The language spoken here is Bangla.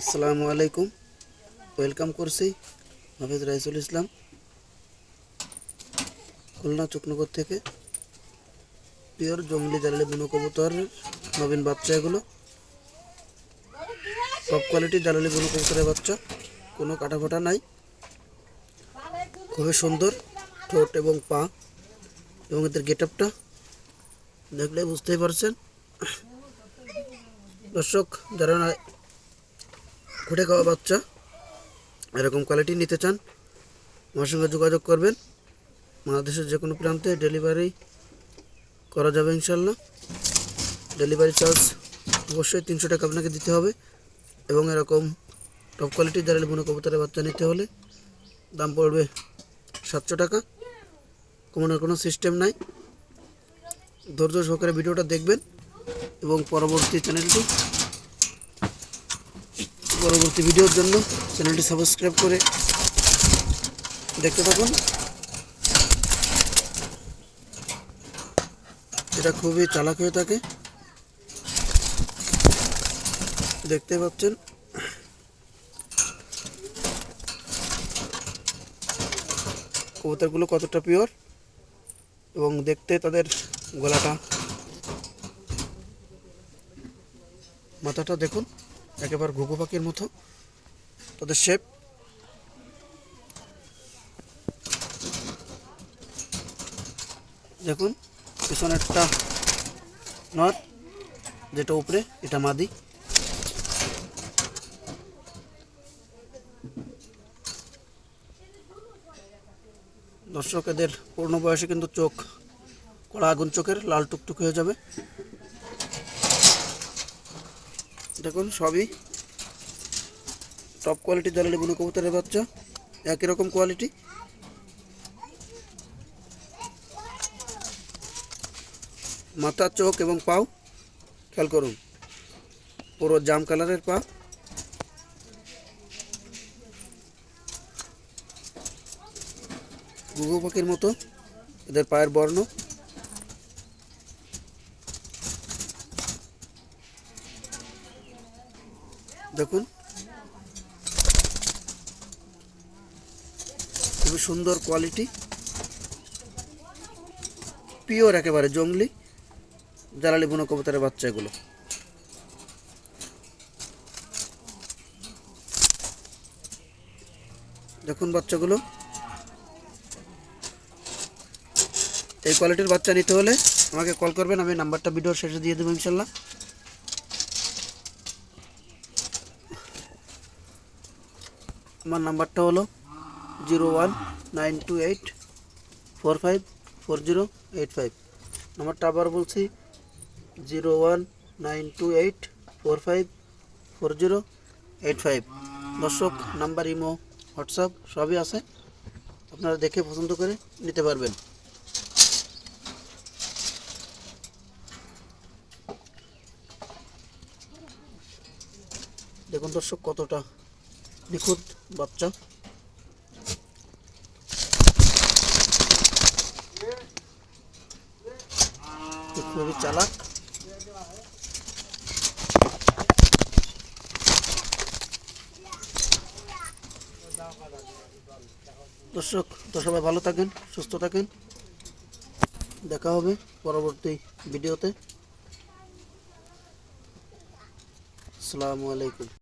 আসসালামু আলাইকুম। ওয়েলকাম করছি হাফিজ রাইসুল ইসলাম। খুলনা চুকনগর থেকে। পিওর জঙ্গলি জালালি বুনো কবুতরের নবীন বাচ্চা এগুলো। সব কোয়ালিটি জালালি বুনো কবুতরের বাচ্চা। কোনো কাটা ফাটা নাই। খুবই সুন্দর, ঠোঁট এবং পা। এবং এদের গেট আপটা দেখলে বুঝতেই পারছেন। দর্শক, যারা খুঁটে খাওয়া বাচ্চা, এরকম কোয়ালিটি নিতে চান, আমার সঙ্গে যোগাযোগ করবেন। বাংলাদেশের যে কোনো প্রান্তে ডেলিভারি করা যাবে ইনশাল্লাহ ডেলিভারি চার্জ অবশ্যই তিনশো টাকা আপনাকে দিতে হবে এবং এরকম টপ কোয়ালিটির দাঁড়ালে বুনো কবুতরের বাচ্চা নিতে হলে দাম পড়বে সাতশো টাকা। কমানোর কোনো সিস্টেম নাই। ধৈর্য সহকারে ভিডিওটা দেখবেন এবং পরবর্তী চ্যানেলটি পরবর্তী ভিডিওর জন্য চ্যানেলটি সাবস্ক্রাইব করে দেখতে থাকুন। এটা খুবই চালাক হয়ে থাকে। দেখতে পাচ্ছেন? কবুতরগুলো কতটা পিওর এবং দেখতে তাদের গলাটা, মাথাটা দেখুন। একেবারে ঘুঘু পাখির মতো। তাদের শেপ দেখুন পিছনেরটা নর যেটা উপরে, এটা মাদি। দর্শক, এদের পূর্ণ বয়সে কিন্তু চোখ, কড়া আগুন চোখের, লাল টুকটুক হয়ে যাবে। দেখুন, সবই টপ কোয়ালিটি জালালি বুনো কবুতরের বাচ্চা। একই রকম কোয়ালিটি মাথা চোখ এবং পাও, খেয়াল করুন। পুরো জাম কালারের পা। ঘুঘু পাখির মতো, এদের পায়ের বর্ণ। দেখুন। খুবই সুন্দর কোয়ালিটি পিওর একেবারে জঙ্গলি জালালি বুনো কবুতরের বাচ্চা এগুলো। দেখুন বাচ্চাগুলো। এই কোয়ালিটির বাচ্চা নিতে হলে আমাকে কল করবেন, আমি নাম্বারটা ভিডিওর শেষে দিয়ে দেবো ইনশাল্লাহ। আমার নাম্বারটা হলো zero one nine two eight four five four zero eight five. নাম্বারটা আবার বলছি zero one nine two eight four five four zero eight five. দর্শক, নাম্বার, ইমো, হোয়াটসঅ্যাপ সবই আছে। আপনারা দেখে পছন্দ করে নিতে পারবেন। দেখুন দর্শক, কতটা নিখুঁত, বাচ্চা। খুবই চালাক। দর্শক তো সবাই ভালো থাকেন, সুস্থ থাকেন। দেখা হবে পরবর্তী ভিডিওতে। আসসালামু আলাইকুম।